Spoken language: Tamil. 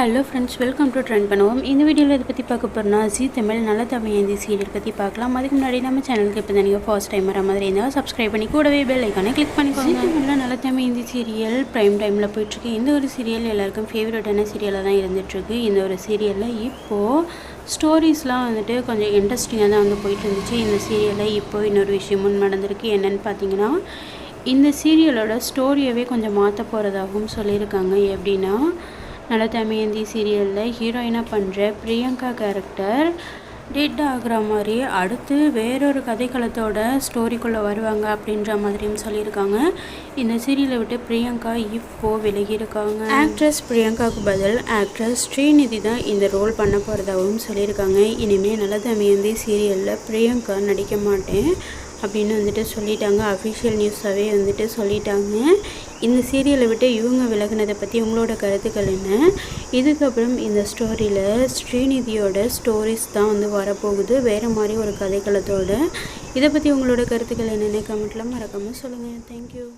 Hello friends welcome to trend பண்ணுவோம் இந்த வீடியோவில் இதை பற்றி பார்க்க போகிறோம்னா ஜி தமிழ் நல்ல தமிழ் சீரியல் பற்றி பார்க்கலாம். அதுக்கு முன்னாடி நம்ம சேனலுக்கு இப்போ நீங்கள் ஃபர்ஸ்ட் டைம் வர மாதிரி இருந்தால் சப்ஸ்கிரைப் பண்ணி கூடவே பெல் ஐக்கானே கிளிக் பண்ணிக்கோங்க. தமிழில் நல்ல தமிழ் ஹிந்தி சீரியல் ப்ரைம் டைமில் போயிட்டுருக்கு இந்த ஒரு சீரியல் எல்லாருக்கும் ஃபேவரட்டான சீரியலாக தான் இருந்துகிட்ருக்கு இந்த ஒரு சீரியலில் இப்போது ஸ்டோரிஸ்லாம் வந்துட்டு கொஞ்சம் இன்ட்ரெஸ்டிங்காக தான் வந்து போயிட்டு இருந்துச்சு. இந்த சீரியலில் இப்போது இன்னொரு விஷயமும் நடந்திருக்கு என்னென்னு பார்த்தீங்கன்னா இந்த சீரியலோட ஸ்டோரியவே கொஞ்சம் மாற்ற போகிறதாகவும் சொல்லியிருக்காங்க. எப்படின்னா நல்ல தமயந்தி சீரியலில் ஹீரோயினாக பண்ணுற பிரியங்கா கேரக்டர் டேட் ஆகிற மாதிரி அடுத்து வேறொரு கதைக்களத்தோட ஸ்டோரிக்குள்ளே வருவாங்க அப்படின்ற மாதிரியும் சொல்லியிருக்காங்க. இந்த சீரியலை விட்டு பிரியங்கா இப்போது விலகியிருக்காங்க ஆக்ட்ரஸ் பிரியங்காவுக்கு பதில் ஆக்ட்ரஸ் ஸ்ரீநிதி தான் இந்த ரோல் பண்ண போகிறதாகவும் சொல்லியிருக்காங்க. இனிமேல் நல்ல தமயந்தி சீரியலில் பிரியங்கா நடிக்க மாட்டேன். அப்படின்னு வந்துட்டு சொல்லிட்டாங்க. அஃபிஷியல் நியூஸாகவே வந்துட்டு சொல்லிட்டாங்க. இந்த சீரியலை விட்டு இவங்க விலகினதை பற்றி உங்களோட கருத்துக்கள் என்ன? இதுக்கப்புறம் இந்த ஸ்டோரியில் ஸ்ரீநிதியோட ஸ்டோரிஸ் தான் வந்து வரப்போகுது. வேறு மாதிரி ஒரு கதைக்களத்தோடு. இதை பற்றி உங்களோட கருத்துக்கள் என்னென்ன கமெண்ட்லாம் மறக்காமல் சொல்லுங்கள் தேங்க்யூ